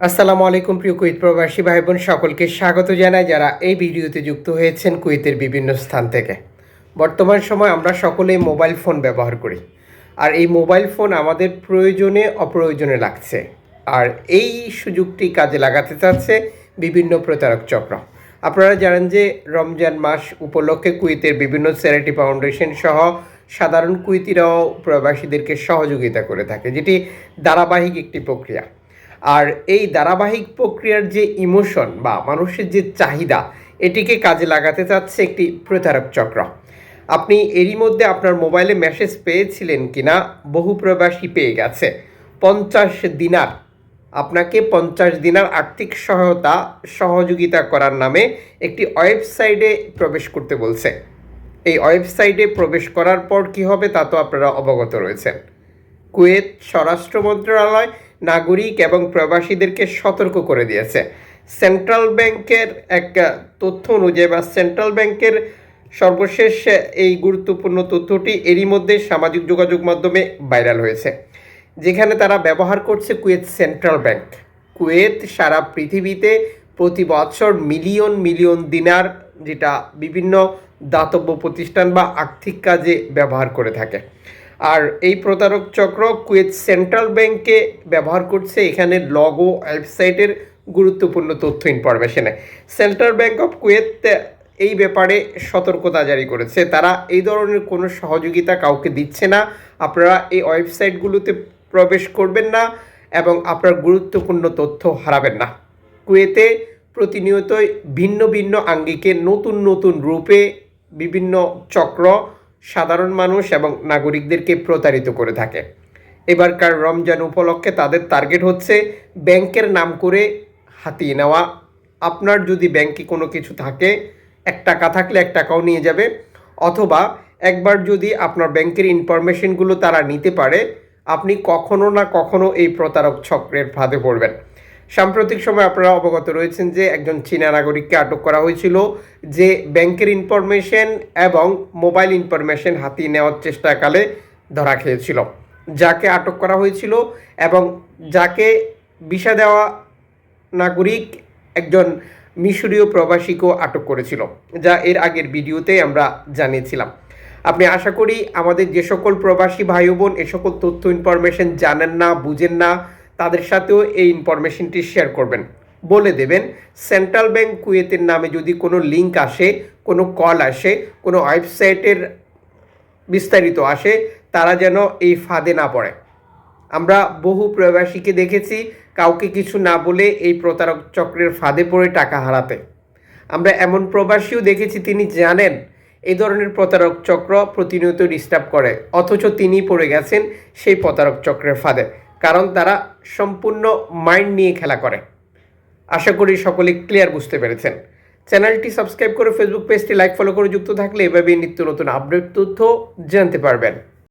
আসসালামু আলাইকুম প্রিয় কুইত প্রবাসী ভাই বোন সকলকে স্বাগত জানাই যারা এই ভিডিওতে যুক্ত হয়েছেন কুইতের বিভিন্ন স্থান থেকে। বর্তমান সময় আমরা সকলেই মোবাইল ফোন ব্যবহার করি। আর এই মোবাইল ফোন আমাদের প্রয়োজনে অপ্রয়োজনে লাগছে। আর এই সুযোগটি কাজে লাগাতে চাচ্ছে বিভিন্ন প্রতারক চক্র। আপনারা জানেন যে রমজান মাস উপলক্ষে কুইতের বিভিন্ন চ্যারিটি ফাউন্ডেশন সহ সাধারণ কুইতিরাও প্রবাসীদেরকে সহযোগিতা করে থাকে, যেটি ধারাবাহিক একটি প্রক্রিয়া। আর এই ধারাবাহিক প্রক্রিয়ার যে ইমোশন বা মানুষের যে চাহিদা, এটিকে কাজে লাগাতে চাচ্ছে একটি প্রতারক চক্র। আপনি এরই মধ্যে আপনার মোবাইলে মেসেজ পেয়েছিলেন কিনা বহু প্রবাসী পেয়ে গেছে। পঞ্চাশ দিনার, আপনাকে পঞ্চাশ দিনার আর্থিক সহায়তা, সহযোগিতা করার নামে একটি ওয়েবসাইটে প্রবেশ করতে বলছে। এই ওয়েবসাইটে প্রবেশ করার পর কি হবে তা তো আপনারা অবগত রয়েছেন। কুয়েত স্বরাষ্ট্র মন্ত্রণালয়, নাগরিক এবং প্রবাসীদেরকে সতর্ক করে দিয়েছে। সেন্ট্রাল ব্যাংকের এক তথ্য অনুযায়ী বা সেন্ট্রাল ব্যাংকের সর্বশেষ এই গুরুত্বপূর্ণ তথ্যটি এরই মধ্যে সামাজিক যোগাযোগ মাধ্যমে ভাইরাল হয়েছে, যেখানে তারা ব্যবহার করছে কুয়েত সেন্ট্রাল ব্যাংক। কুয়েত সারা পৃথিবীতে প্রতি বছর মিলিয়ন মিলিয়ন দিনার যেটা বিভিন্ন দাতব্য প্রতিষ্ঠান বা আর্থিক কাজে ব্যবহার করে থাকে। আর এই প্রতারক চক্র কুয়েত সেন্ট্রাল ব্যাংকে ব্যবহার করছে। এখানে লগো ওয়েবসাইটের গুরুত্বপূর্ণ তথ্য ইনফরমেশনে সেন্ট্রাল ব্যাংক অফ কুয়েত এই ব্যাপারে সতর্কতা জারি করেছে। তারা এই ধরনের কোনো সহযোগিতা কাউকে দিচ্ছে না। আপনারা এই ওয়েবসাইটগুলোতে প্রবেশ করবেন না এবং আপনার গুরুত্বপূর্ণ তথ্য হারাবেন না। কুয়েতে প্রতিনিয়তই ভিন্ন ভিন্ন আঙ্গিকে নতুন নতুন রূপে বিভিন্ন চক্র সাধারণ মানুষ এবং নাগরিকদেরকে প্রতারিত করে থাকে। এবারকার রমজান উপলক্ষে তাদের টার্গেট হচ্ছে ব্যাংকের নাম করে হাতিয়ে নেওয়া। আপনার যদি ব্যাংকে কোনো কিছু থাকে, এক টাকা থাকলে এক টাকাও নিয়ে যাবে। অথবা একবার যদি আপনার ব্যাংকের ইনফরমেশনগুলো তারা নিতে পারে, আপনি কখনো না কখনো এই প্রতারক চক্রের ফাঁদে পড়বেন। সাম্প্রতিক সময় আপনারা অবগত রয়েছেন যে একজন চীনা নাগরিককে আটক করা হয়েছিল, যে ব্যাংকের ইনফরমেশন এবং মোবাইল ইনফরমেশন হাতিয়ে নেওয়ার চেষ্টাকালে ধরা খেয়েছিল। যাকে আটক করা হয়েছিল এবং যাকে ভিসা দেওয়া নাগরিক একজন মিশরীয় প্রবাসীকেও আটক করেছিল, যা এর আগের ভিডিওতে আমরা জানিয়েছিলাম। আপনি আশা করি আমাদের যে সকল প্রবাসী ভাই বোন এ সকল তথ্য, ইনফরমেশন জানেন না, বুঝেন না তাদের সাথেও এই ইনফরমেশনটি শেয়ার করবেন। বলে দেবেন সেন্ট্রাল ব্যাংক কুয়েতের নামে যদি কোনো লিঙ্ক আসে, কোনো কল আসে, কোনো ওয়েবসাইটের বিস্তারিত আসে, তারা যেন এই ফাঁদে না পড়ে। আমরা বহু প্রবাসীকে দেখেছি, কাউকে কিছু না বলে এই প্রতারক চক্রের ফাঁদে পড়ে টাকা হারাতে। আমরা এমন প্রবাসীও দেখেছি, তিনি জানেন এই ধরনের প্রতারক চক্র প্রতিনিয়ত ডিস্টার্ব করে, অথচ তিনি পড়ে গেছেন সেই প্রতারক চক্রের ফাঁদে। কারণ তারা সম্পূর্ণ মাইন্ড নিয়ে খেলা করে। আশা করি সকলে ক্লিয়ার বুঝতে পেরেছেন। চ্যানেলটি সাবস্ক্রাইব করে ফেসবুক পেজটি লাইক, ফলো করে যুক্ত থাকলে এভাবেই নিত্য নতুন আপডেট তথ্য জানতে পারবেন।